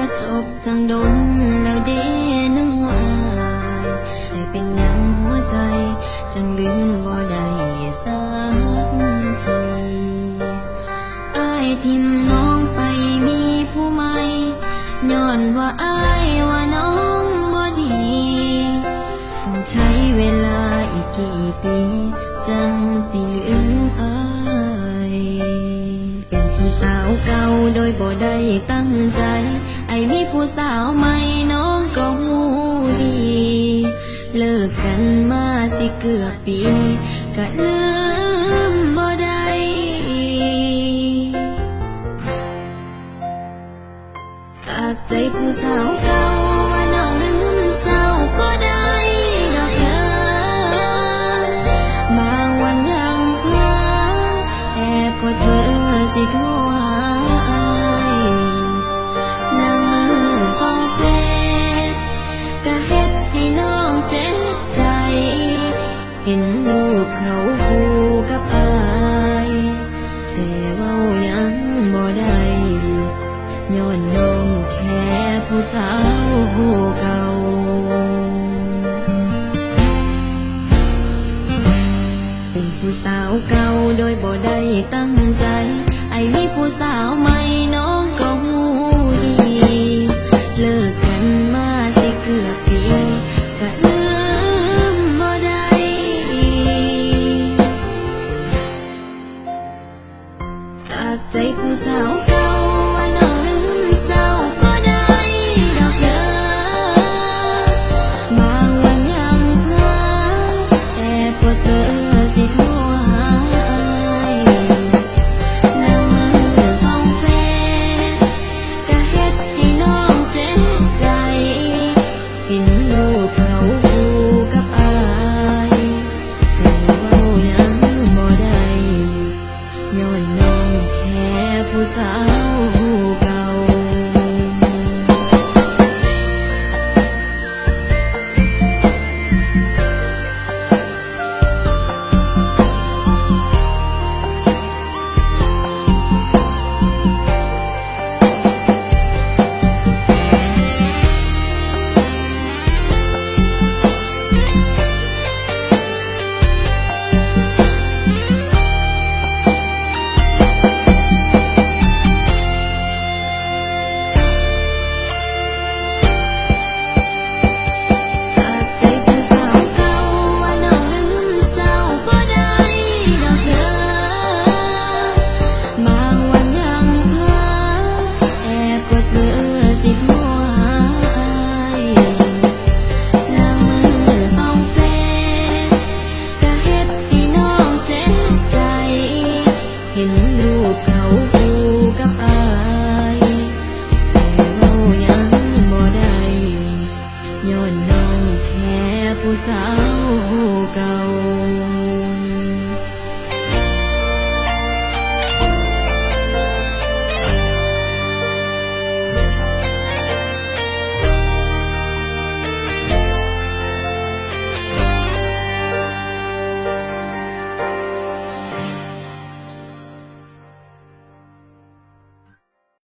ก็จบทั้งดนแล้วเดน้องอายแต่เป็นยังหัวใจ จังลืมบ่ได้สักทีอายทิมน้องไปมีผู้ใหม่ย้อนว่าอายว่าน้องบ่ดีต้องใช้เวลาอีกกี่ปี จังสิลืมอายเป็นผู้สาวเก่าโดยบ่ได้ตั้งใจ มีผู้สาวใหม่น้องก็หูดี เลิกกันมาสิเกือบปีก็ลืมบ่ได้จากใจผู้สาว เห็นรูปเขาคู่กับอายแต่เว่ายังบ่ได้ย้อนน้องแค่ผู้สาวเก่าเป็นผู้สาวเก่าโดยบ่ได้ตั้งใจ ไอ้มีผู้สาวใหม่น้อง ใผู้